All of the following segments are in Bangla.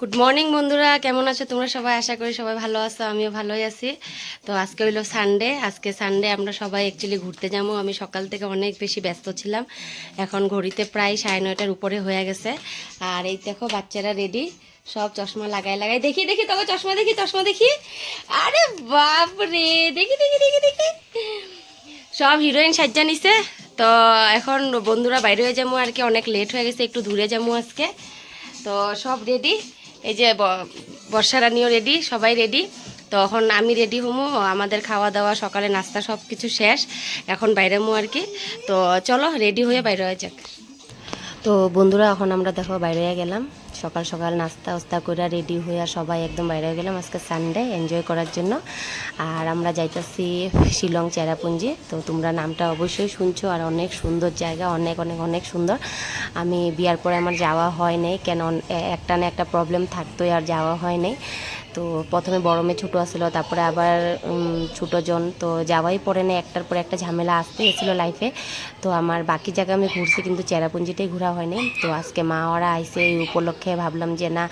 গুড মর্নিং বন্ধুরা। কেমন আছো তোমরা? সবাই আশা করি সবাই ভালো আছো, আমিও ভালোই আছি। তো আজকে হইল সানডে আজকে সানডে আমরা সবাই অ্যাকচুয়ালি ঘুরতে যাব। আমি সকাল থেকে অনেক বেশি ব্যস্ত ছিলাম। এখন ঘড়িতে প্রায় সাড়ে নয়টার উপরে হয়ে গেছে। আর এই দেখো, বাচ্চারা রেডি সব চশমা লাগাই লাগাই দেখি দেখি তবে চশমা দেখি চশমা দেখি। আরে বাপ রে দেখি দেখি দেখি দেখি। সব হিরোইন সাজ্জা নিছে। তো এখন বন্ধুরা বাইরে হয়ে যাব। আর কি অনেক লেট হয়ে গেছে, একটু দূরে যাব আজকে। তো সব রেডি এই যে বর্ষা রানীও রেডি সবাই রেডি তখন আমি রেডি হমো, আমাদের খাওয়া দাওয়া, সকালে নাস্তা সব কিছু শেষ। এখন বাইরে মো আর কি। তো চলো রেডি হয়ে বাইরে হয়ে যাক। তো বন্ধুরা, এখন আমরা দেখো বাইরে গেলাম। সকাল সকাল নাস্তা ওস্তা করে রেডি হয়ে সবাই একদম বাইরে গেলাম আজকে সানডে এনজয় করার জন্য। আর আমরা যাইতাছি শিলং চেরাপুঞ্জি। তো তোমরা নামটা অবশ্যই শুনছো, আর অনেক সুন্দর জায়গা, অনেক অনেক অনেক সুন্দর। আমি বিয়ার পরে আমার যাওয়া হয় নাই, কেন একটা না একটা প্রবলেম থাকতোই আর যাওয়া হয় নাই। তো প্রথমে বড় মেয়ে ছোটো আসলো তারপরে আবার উম, ছোটো জন। তো যাওয়াই পড়ে না একটার পর একটা ঝামেলা আসতে এসেছিল লাইফে তো আমার বাকি জায়গা আমি ঘুরছি কিন্তু চেরাপুঞ্জিটাই ঘোরা হয়নি। তো আজকে মা ওরা আইসে এই উপলক্ষে ভাবলাম যে না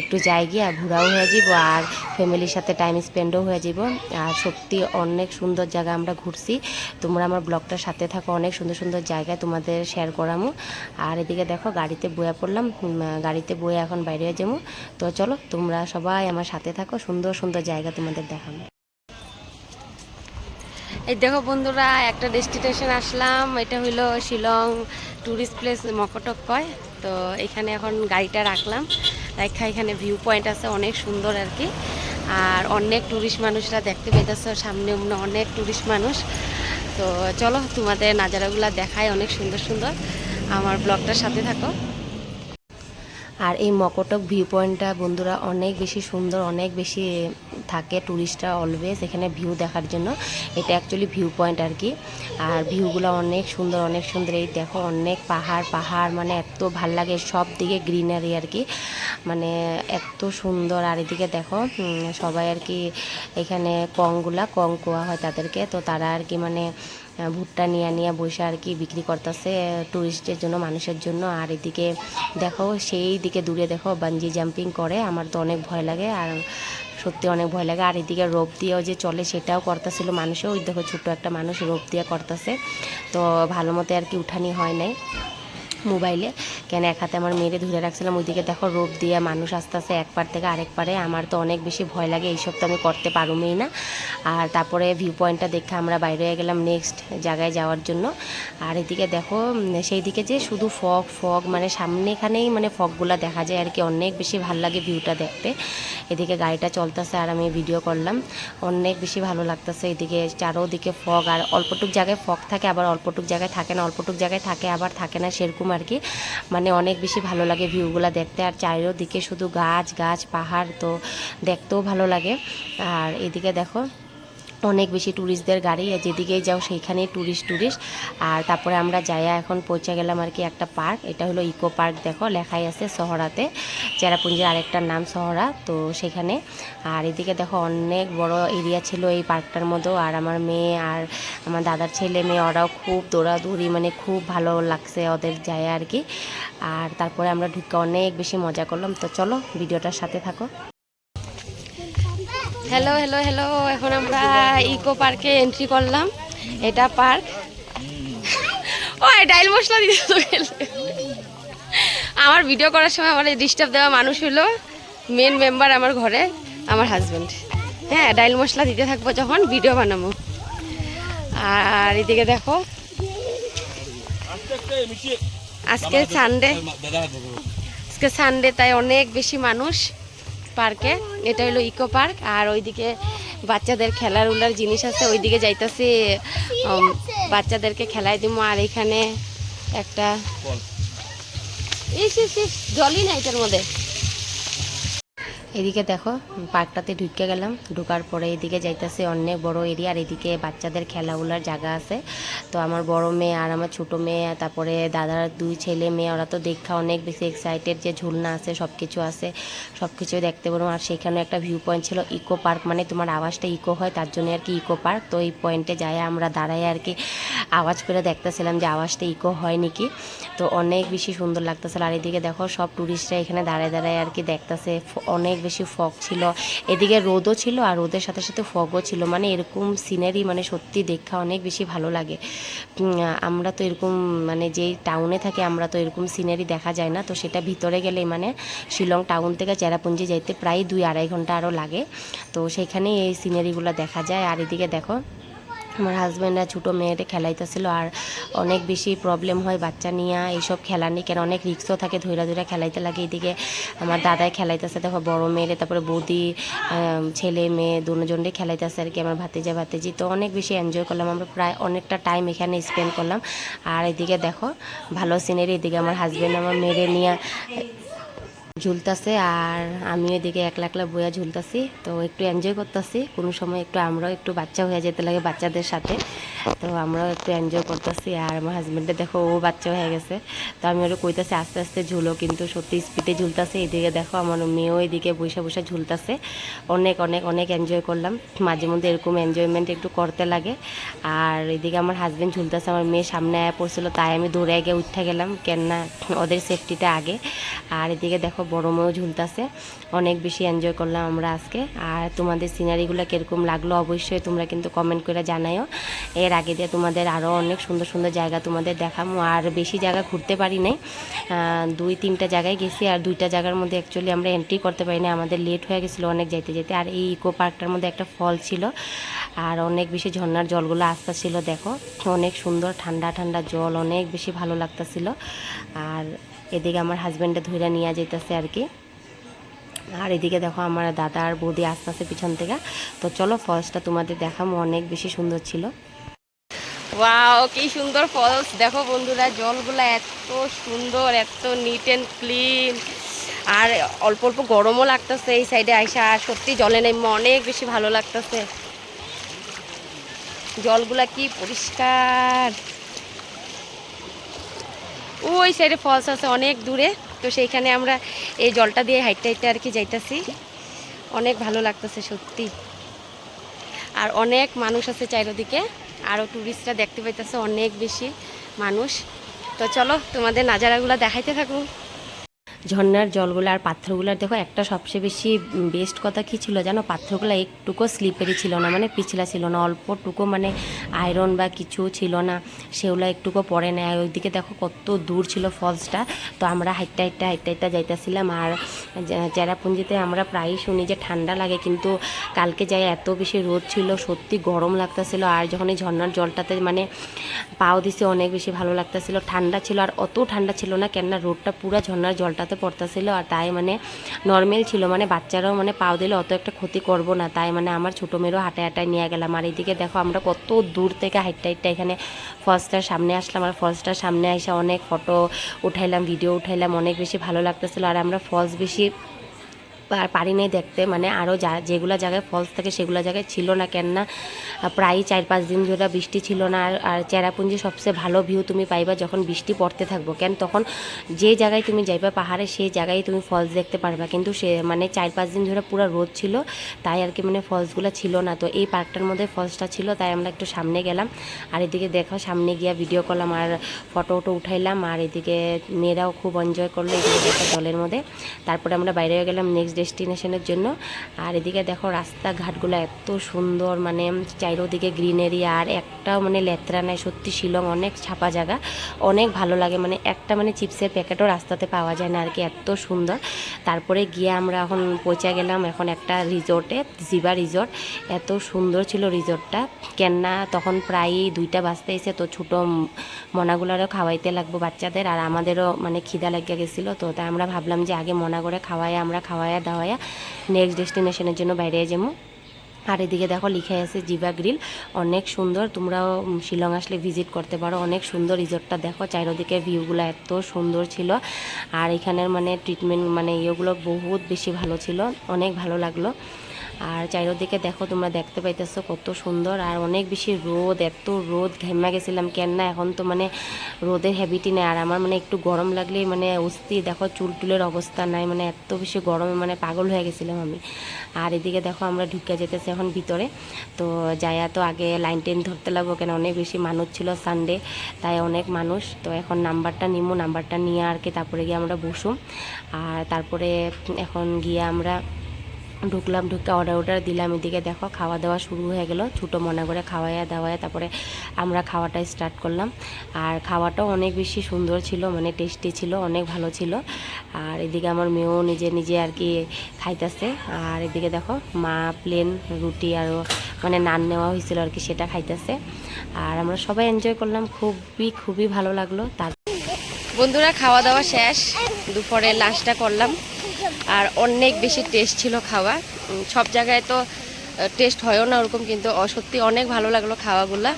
একটু যাই গিয়ে ঘোরাও হয়ে যাব আর ফ্যামিলির সাথে টাইম স্পেন্ডও হয়ে যাব আর সত্যি অনেক সুন্দর জায়গা আমরা ঘুরছি। তোমরা আমার ব্লগটার সাথে থাকো অনেক সুন্দর সুন্দর জায়গা তোমাদের শেয়ার করামু। আর এদিকে দেখো গাড়িতে বয়ে পড়লাম গাড়িতে বয়ে এখন বাইরে যাব। তো চলো তোমরা সবাই আমার সাথে থাকো, সুন্দর সুন্দর জায়গা তোমাদের দেখাবো। এই দেখো বন্ধুরা, একটা ডেস্টিনেশন আসলাম, এটা হইল শিলং ট্যুরিস্ট প্লেস মকটক কয় তো এখানে এখন গাড়িটা রাখলাম রাখা এখানে ভিউ পয়েন্ট আছে, অনেক সুন্দর আর কি আর অনেক ট্যুরিস্ট মানুষরা দেখতে পেতেছ সামনে অনেক ট্যুরিস্ট মানুষ। তো চলো তোমাদের নাজারাগুলো দেখায় অনেক সুন্দর সুন্দর। আমার ব্লগটার সাথে থাকো। আর এই মকটক ভিউ পয়েন্টটা বন্ধুরা অনেক বেশি সুন্দর, অনেক বেশি থাকে ট্যুরিস্টরা অলওয়েজ এখানে ভিউ দেখার জন্য। এটা অ্যাকচুয়ালি ভিউ পয়েন্ট আর কি। আর ভিউগুলো অনেক সুন্দর অনেক সুন্দর। এই দেখো অনেক পাহাড় পাহাড় মানে এত ভালো লাগে সব দিকে গ্রিনারি আর কি। মানে এত সুন্দর। আর এদিকে দেখো সবাই আর কি এখানে কংগুলা, কং কোয়া হয় তাদেরকে। তো তারা আর কি মানে ভুট্টা নিয়ে নিয়ে বসে আর কি বিক্রি করতেছে টুরিস্টের জন্য, মানুষের জন্য। আর এদিকে দেখো, সেই দিকে দূরে দেখো বাঞ্জি জাম্পিং করে, আমার তো অনেক ভয় লাগে, আর সত্যি অনেক ভয় লাগে। আর এদিকে রোপ দিয়েও যে চলে, সেটাও করতেছিল মানুষও। ওই দেখো, ছোট্ট একটা মানুষ রোপ দিয়ে করতেছে। তো ভালো মতো আর কি উঠানি হয় নাই। মোবাইলে। কেন এক হাতে আমার মেয়েরে ধরে রাখছিলাম, ওইদিকে দেখো রোপ দিয়ে মানুষ আস্তে আস্তে এক পার থেকে আরেক পারে। আমার তো অনেক বেশি ভয় লাগে, এইসব তো আমি করতে পারুমই না। আর তারপরে ভিউ পয়েন্টটা দেখে আমরা বাইরে হয়ে গেলাম নেক্সট জায়গায় যাওয়ার জন্য। আর এদিকে দেখো সেই দিকে যে শুধু ফগ ফগ মানে সামনে এখানেই মানে ফগগুলা দেখা যায় আর কি, অনেক বেশি ভালো লাগে ভিউটা দেখতে। এদিকে গাড়িটা চলতেছে আর আমি ভিডিও করলাম, অনেক বেশি ভালো লাগতেছে। এদিকে চারোদিকে ফগ আর অল্পটুক জায়গায় ফগ থাকে, আবার অল্পটুক জায়গায় থাকে না, অল্পটুক জায়গায় থাকে, আবার থাকে না, সেরকম আর কি মানে অনেক বেশি ভালো লাগে ভিউগুলো দেখতে। আর চারিদিকে শুধু গাছ গাছ, পাহাড়, তো দেখতেও ভালো লাগে। আর এদিকে দেখো অনেক বেশি ট্যুরিস্টদের গাড়ি, আর যেদিকেই যাও সেইখানেই ট্যুরিস্ট ট্যুরিস্ট আর তারপরে আমরা যাইয়া এখন পৌঁছে গেলাম আর কি একটা পার্ক এটা হলো ইকো পার্ক দেখো, লেখাই আছে শহরাতে চেরাপুঞ্জির আরেকটার নাম শহরা তো সেখানে। আর এদিকে দেখো অনেক বড় এরিয়া ছিল এই পার্কটার মধ্যেও আর আমার মেয়ে আর আমার দাদার ছেলে মেয়ে, ওরাও খুব দৌড়াদৌড়ি মানে খুব ভালো লাগছে ওদের যায় আর কি। আর তারপরে আমরা ঢুকে অনেক বেশি মজা করলাম। তো চলো, ভিডিওটার সাথে থাকো। হ্যালো হ্যালো হ্যালো এখন আমরা ইকো পার্কে এন্ট্রি করলাম। এটা পার্ক ও ডাইল মশলা দিতে আমার ভিডিও করার সময় আমার ডিস্টার্ব দেওয়া মানুষ হলো মেন মেম্বার আমার ঘরে আমার হাজব্যান্ড হ্যাঁ ডাইল মশলা দিতে থাকব যখন ভিডিও বানাবো। আর এদিকে দেখো। আজকে সানডে আজকে সানডে তাই অনেক বেশি মানুষ। পার্কে। এটা হলো ইকো পার্ক আর ওইদিকে বাচ্চাদের খেলার উলার জিনিস আছে ওইদিকে যাইতেছি বাচ্চাদেরকে খেলাই দিব আর এখানে একটা ইস ইস ইস জলই না এটার মধ্যে। এদিকে দেখো, পার্কটাতে ঢুকে গেলাম। ঢুকার পরে এদিকে যাইতেছে অনেক বড় এরিয়া, আর এদিকে বাচ্চাদের খেলাগুলার জায়গা আছে। তো আমার বড় মেয়ে আর আমার ছোট মেয়ে, তারপরে দাদার দুই ছেলে মেয়ে, ওরা তো দেখা অনেক বেশি এক্সাইটেড যে ঝুলনা আছে সব কিছু আছে। সব কিছুই দেখতে পারব আর সেখানে একটা ভিউ পয়েন্ট ছিল ইকো পার্ক মানে তোমার আওয়াজটা ইকো হয়, তার জন্য আর কি ইকো পার্ক তো এই পয়েন্টে যাই আমরা দাঁড়াই আর কি আওয়াজ করে দেখতেছিলাম যে আওয়াজটা ইকো হয় নাকি। তো অনেক বেশি সুন্দর লাগতেছিল। আর এদিকে দেখো, সব টুরিস্টরা এখানে দাঁড়ায় দাঁড়ায় আর কি দেখতেছে। অনেক বেশি ফগ ছিল। এদিকে রোদও ছিল আর রোদের সাথে সাথে ফগও ছিল। মানে এরকম সিনারি মানে সত্যি দেখা অনেক বেশি ভালো লাগে। আমরা তো এরকম মানে যেই টাউনে থাকি, আমরা তো এরকম সিনারি দেখা যায় না। তো সেটা ভিতরে গেলে মানে শিলং টাউন থেকে চেরাপুঞ্জি যাইতে প্রায় দুই আড়াই ঘণ্টা আরও লাগে। তো সেখানে এই সিনারিগুলো দেখা যায়। আর এদিকে দেখো আমার হাজব্যান্ড আর ছোটো মেয়েটা খেলাইতেছিল আর অনেক বেশি প্রবলেম হয় বাচ্চা নিয়ে, এইসব খেলা নিয়ে। কেন অনেক রিক্সও থাকে ধৈরা ধৈরা খেলাইতে লাগে এদিকে। আমার দাদাই খেলাইতেছে, দেখো বড় মেয়েরে, তারপরে বৌদি ছেলে মেয়ে দুজনরে খেলাইতেছে আর কি আমার ভাতিজা, ভাতিজি। তো অনেক বেশি এনজয় করলাম, আমরা প্রায় অনেকটা টাইম এখানে স্পেন্ড করলাম। আর এদিকে দেখো, ভালো সিনারি এদিকে আমার হাজব্যান্ড আমার মেয়েরে নিয়ে ঝুলতাছে আর আমি এদিকে একলা একলা বইয়া ঝুলতাছি, তো একটু এনজয় করতেছি। কোনো সময় একটু আমরাও একটু বাচ্চা হয়ে যেতে লাগে বাচ্চাদের সাথে। তো আমরাও একটু এনজয় করতেছি। আর আমার হাজব্যান্ডে দেখো, ও বাচ্চা হয়ে গেছে। তো আমি ওরা কইতাছি, আস্তে আস্তে ঝুলো, কিন্তু সত্যি স্পিডে ঝুলতাছে। এদিকে দেখো, আমার মেয়েও এদিকে বসে বসে ঝুলতাছে। অনেক অনেক অনেক এনজয় করলাম। মাঝে মধ্যে এরকম এনজয়মেন্ট একটু করতে লাগে। আর এদিকে আমার হাজব্যান্ড ঝুলতেছে, আমার মেয়ে সামনে আয়া পড়ছিল, তাই আমি দৌড়ে গিয়ে উঠে গেলাম, কেননা ওদের সেফটিটা আগে। আর এদিকে দেখো, বড় মেয়েও ঝুলতেছে। অনেক বেশি এনজয় করলাম আমরা আজকে। আর তোমাদের সিনারিগুলো কীরকম লাগল, অবশ্যই তোমরা কিন্তু কমেন্ট করে জানাইও এর আগে দিয়ে তোমাদের আরও অনেক সুন্দর সুন্দর জায়গা তোমাদের দেখামো। আর বেশি জায়গা ঘুরতে পারি নাই। দুই, তিনটা জায়গায় গেছি আর দুইটা জায়গার মধ্যে অ্যাকচুয়ালি আমরা এন্ট্রি করতে পারি না আমাদের লেট হয়ে গেছিল অনেক যাইতে যেতে আর এই ইকো পার্কটার মধ্যে একটা ফল ছিল। আর অনেক বেশি ঝর্নার জলগুলো আসতেছিল দেখো। অনেক সুন্দর ঠান্ডা ঠান্ডা জল, অনেক বেশি ভালো লাগতেছিল। আর এদিকে আমার হাজব্যান্ডে ধইরা নিয়ে যেতেছে আর কি। আর এদিকে দেখো আমার দাদা আর বৌদি আস্তে আস্তে পিছন থেকে। তো চলো ফলসটা তোমাদের দেখামো, অনেক বেশি সুন্দর ছিল। ওয়াও কি সুন্দর ফলস দেখো বন্ধুরা, জলগুলো এত সুন্দর, এত নিট অ্যান্ড ক্লিন আর অল্প অল্প গরমও লাগতেছে এই সাইডে আইসা, আর সত্যি জলে নেমে অনেক বেশি ভালো লাগতেছে। জলগুলা কি পরিষ্কার। ওই সাইডে ফলস আছে অনেক দূরে, তো সেইখানে আমরা এই জলটা দিয়ে হাইটে হাইটে আর কি যাইতাছি। অনেক ভালো লাগতেছে সত্যি। আর অনেক মানুষ আছে চারিদিকে আরও ট্যুরিস্টরা দেখতে পাইতেছে অনেক বেশি মানুষ। তো চলো তোমাদের নাজারাগুলো দেখাইতে থাকুন ঝর্ণার জলগুলো আর পাথরগুলোর দেখো একটা সবচেয়ে বেশি বেস্ট কথা কি ছিল জানো? পাথরগুলো একটুকু স্লিপারি ছিল না মানে পিছলা ছিল না, অল্পটুকু মানে আয়রন বা কিছু ছিল না, সেগুলো একটুকু পরে নেয় ওইদিকে দেখো কত দূর ছিল ফলসটা তো আমরা হাইটটা হাইটটা হাইটটা হাইটটা যাইতেছিলাম। আর চেরাপুঞ্জিতে আমরা প্রায়ই শুনি যে ঠান্ডা লাগে, কিন্তু কালকে যাই এত বেশি রোদ ছিল, সত্যি গরম লাগতেছিল। আর যখন এই ঝর্ণার জলটাতে মানে পাও দিছে, অনেক বেশি ভালো লাগতেছিল। ঠান্ডা ছিল, আর অত ঠান্ডা ছিল না, কেননা রোদটা পুরো ঝর্ণার জলটাতে পড়তেছিল আর তাই মানে নর্মেল ছিল। মানে বাচ্চারাও মানে পাও দিলে অত একটা ক্ষতি করব না। তাই মানে আমার ছোটো মেয়েরও হাঁটায় হাঁটায় নিয়ে গেলাম। আর এইদিকে দেখো আমরা কত দূর থেকে হাইটটা হাইটটা এখানে ফলসটার সামনে আসলাম। আর ফলসটার সামনে এসে অনেক ফটো উঠাইলাম ভিডিও উঠাইলাম। অনেক বেশি ভালো লাগতেছিলো। আর আমরা ফলস বেশি পারি নাই দেখতে। মানে আরও যা, যেগুলো জায়গায় ফলস থাকে সেগুলো জায়গায় ছিল না কেননা প্রায় চার পাঁচ দিন ধরে বৃষ্টি ছিল না। আর আর চেরাপুঞ্জি সবচেয়ে ভালো ভিউ তুমি পাইবা যখন বৃষ্টি পড়তে থাকব। কেন? তখন যে জায়গায় তুমি যাইবা পাহাড়ে, সেই জায়গায় তুমি ফলস দেখতে পারবা। কিন্তু সে মানে চার পাঁচ দিন ধরে পুরো রোদ ছিল, তাই আর কি মানে ফলসগুলো ছিল না। তো এই পার্কটার মধ্যে ফলসটা ছিল, তাই আমরা একটু সামনে গেলাম। আর এদিকে দেখো, সামনে গিয়া ভিডিও করলাম আর ফটো উটো উঠাইলাম। আর এদিকে মেয়েরাও খুব এনজয় করল, এদিকে জলের মধ্যে। তারপরে আমরা বাইরে গেলাম নেক্সট ডেস্টিনেশনের জন্য। আর এদিকে দেখো রাস্তাঘাটগুলো এত সুন্দর মানে চারিদিকে গ্রিনারি আর একটাও মানে লেত্রা নাই, সত্যি শিলং অনেক ছাপা জায়গা, অনেক ভালো লাগে। মানে একটা মানে চিপসের প্যাকেটও রাস্তাতে পাওয়া যায় না আর কি, এত সুন্দর। তারপরে গিয়ে আমরা এখন পৌঁছে গেলাম এখন একটা রিসোর্টে, জিবা রিসোর্ট। এত সুন্দর ছিল রিসোর্টটা। কেননা তখন প্রায় দুইটা বাজতে এসে তো ছোটো মনাগুলারও খাওয়াইতে লাগবো বাচ্চাদের, আর আমাদেরও মানে খিদা লাগিয়ে গেছিল। তো তাই আমরা ভাবলাম যে আগে মনা করে খাওয়াই, আমরা দাওয়াইয়া নেক্সট ডেস্টিনেশনের জন্য বাইরে যাব। আর এদিকে দেখো লিখে আছে জিবা গ্রিল। অনেক সুন্দর, তোমরাও শিলং আসলে ভিজিট করতে পারো। অনেক সুন্দর রিজোর্টটা দেখো। চারিদিকে ভিউগুলো এত সুন্দর ছিল। আর এখানের মানে ট্রিটমেন্ট মানে ইয়েগুলো বহুত বেশি ভালো ছিল। অনেক ভালো লাগল। আর চারিদিকে দেখো, তোমরা দেখতে পাইতেছো কত সুন্দর। আর অনেক বেশি রোদ, এত রোদ ঘেমা গেছিলাম কেন না এখন তো মানে রোদের হ্যাবিটই নেই। আর আমার মানে একটু গরম লাগলেই মানে অস্থি দেখো চুল টুলের অবস্থা নাই মানে এত বেশি গরমে মানে পাগল হয়ে গেছিলাম আমি। আর এদিকে দেখো আমরা ঢুকে যেতেছি এখন ভিতরে। তো যাইয়া তো আগে লাইন টেন ধরতে লাগবো কেন, অনেক বেশি মানুষ ছিল সানডে তাই অনেক মানুষ। তো এখন নাম্বারটা নিমু, নাম্বারটা নিয়ে আর কি তারপরে গিয়ে আমরা বসুম। আর তারপরে এখন গিয়ে আমরা ঢুকলাম ঢুকে অর্ডার অর্ডার দিলাম, এদিকে দেখো খাওয়া দাওয়া শুরু হয়ে গেল। ছোটো মনে করে খাওয়াইয়া দাওয়াইয়া তারপরে আমরা খাওয়াটা স্টার্ট করলাম। আর খাওয়াটাও অনেক বেশি সুন্দর ছিল মানে টেস্টি ছিল, অনেক ভালো ছিল। আর এদিকে আমার মেয়েও নিজে নিজে আর কি খাইতেছে। আর এদিকে দেখো মা প্লেন রুটি আরও মানে নান নেওয়া হয়েছিল আর কি, সেটা খাইতেছে। আর আমরা সবাই এনজয় করলাম, খুবই খুবই ভালো লাগল। তার বন্ধুরা, খাওয়া দাওয়া শেষ। দুপুরে লাঞ্চটা করলাম। আর অনেক বেশি টেস্ট ছিল খাওয়া সব জায়গায় তো টেস্ট হয়ও না ওরকম, কিন্তু সত্যি অনেক ভালো লাগল খাওয়াগুলা।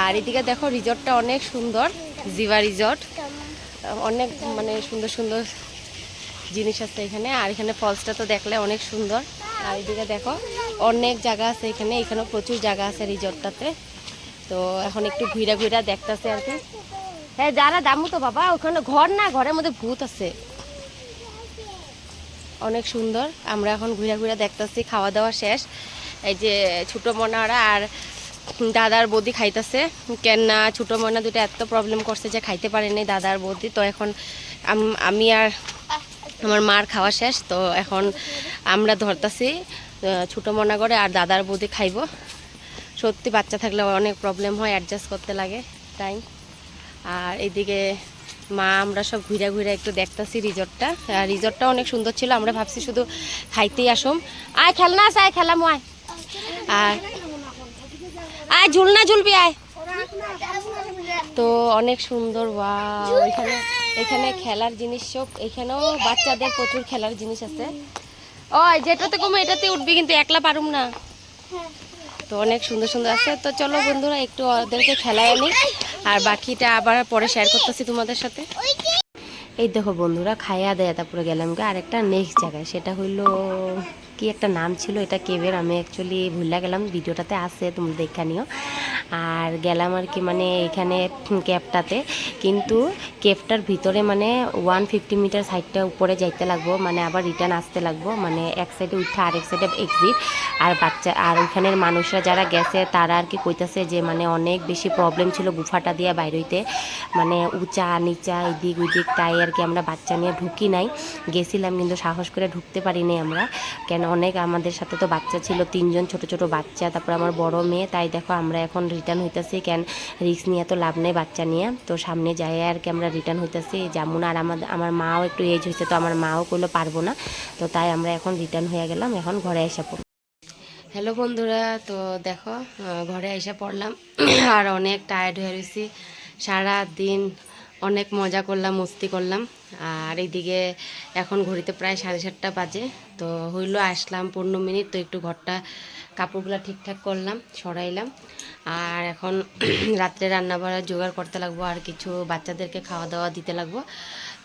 আর এদিকে দেখো রিসর্টটা অনেক সুন্দর জিভা রিসর্ট অনেক মানে সুন্দর সুন্দর জিনিস আছে এখানে। আর এখানে ফলসটা তো দেখলে অনেক সুন্দর। আর এদিকে দেখো, অনেক জায়গা আছে এখানে। এখানেও প্রচুর জায়গা আছে রিসর্টটাতে তো এখন একটু ঘুরা ঘুরা দেখতেছে আর কি। হ্যাঁ যারা দামু তো বাবা, ওখানে ঘর না, ঘরের মধ্যে ভূত আছে। অনেক সুন্দর। আমরা এখন ঘুরে ঘুরে দেখতেছি খাওয়া দাওয়া শেষ। এই যে ছোট মনারা আর দাদার বৌদি খাইতেছে। কেন না ছোটো মনা দুটো এত প্রবলেম করছে যে খাইতে পারেনি দাদার বৌদি। তো এখন আমি আর আমার মার খাওয়া শেষ। তো এখন আমরা ধরতাছি ছোটো মনা করে আর দাদার বৌদি খাইব। সত্যি বাচ্চা থাকলে অনেক প্রবলেম হয় অ্যাডজাস্ট করতে লাগে টাইম আর এদিকে মা, আমরা সব ঘুরে ঘুরে একটু দেখতেছি রিসর্টটা আর রিসর্টটা অনেক সুন্দর ছিল, আমরা ভাবছি শুধু খাইতেই আসুম। আয় খেলনা আছে, আয় খেলাম আয়। আর আয় ঝুলনা ঝুলবি, আয়। তো অনেক সুন্দর বা এখানে এখানে খেলার জিনিস সব, এখানেও বাচ্চাদের প্রচুর খেলার জিনিস আছে। ও যেটাতে কমে এটাতে উঠবি, কিন্তু একলা পারুম না। তো অনেক সুন্দর সুন্দর আছে। তো চলো বন্ধুরা, একটু ওদেরকে খেলায় আনি। আর বাকিটা আবার পরে শেয়ার করতেছি তোমাদের সাথে। এই দেখো বন্ধুরা খাইয়া দেয়া তারপরে গেলাম গ। আর একটা নেক্সট জায়গায়, সেটা হইল, কি একটা নাম ছিল, এটা কেবের? আমি অ্যাকচুয়ালি ভুলে গেলাম, ভিডিওটাতে আছে, তোমরা দেখা নিও। আর গেলাম আর কি মানে এখানে ক্যাবটাতে কিন্তু ক্যাবটার ভিতরে মানে ওয়ান ফিফটি মিটার সাইডটা উপরে যাইতে লাগবো মানে আবার রিটার্ন আসতে লাগবো মানে এক সাইডে উঠে আরেক সাইডে এক্সিট আর বাচ্চা, আর ওইখানের মানুষরা যারা গেছে, তারা আর কি কইতাছে যে মানে অনেক বেশি প্রবলেম ছিল গুফাটা দিয়ে বাইর হইতে। মানে উঁচা, নিচা, এদিক ওইদিক, তাই আর কি আমরা বাচ্চা নিয়ে ঢুকি নাই। গেছিলাম কিন্তু সাহস করে ঢুকতে পারিনি আমরা। কেন, অনেক আমাদের সাথে তো বাচ্চা ছিল, তিনজন ছোট ছোট বাচ্চা, তারপর আমার বড় মেয়ে, তাই দেখো আমরা এখন রিটার্ন হইতেছি কেন? রিক্স নিয়ে তো লাভ নেই বাচ্চা নিয়ে। তো সামনে যাই আর কি আমরা রিটার্ন হইতেছি। যেমন আর আমাদের আমার মাও একটু এজ হয়েছে তো আমার মাও করলে পারব না। তো তাই আমরা এখন রিটার্ন হয়ে গেলাম, এখন ঘরে এসে পড়ব হ্যালো বন্ধুরা, তো দেখো ঘরে এসে পড়লাম। আর অনেক টায়ার্ড হয়ে রয়েছি সারা দিন অনেক মজা করলাম, মস্তি করলাম। আর এইদিকে এখন ঘড়িতে প্রায় সাড়ে সাতটা বাজে। তো হইল আসলাম পনেরো মিনিট, তো একটু ঘরটা, কাপড়গুলো ঠিকঠাক করলাম, সরাইলাম। আর এখন রাত্রে রান্না বাড়া জোগাড় করতে লাগবো, আর কিছু বাচ্চাদেরকে খাওয়া দাওয়া দিতে লাগবো।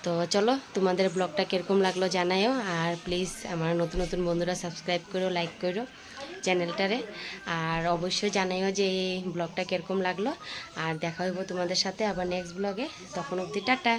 তো চলো, তোমাদের ব্লগটা কীরকম লাগল জানাইও, আর প্লিজ আমার নতুন নতুন বন্ধুরা সাবস্ক্রাইব করো লাইক করো চ্যানেলটারে। আর অবশ্যই জানাইও যে এই ব্লগটা কীরকম লাগল। আর দেখা হইব তোমাদের সাথে আবার নেক্সট ব্লগে। তখন অবধি টাটা।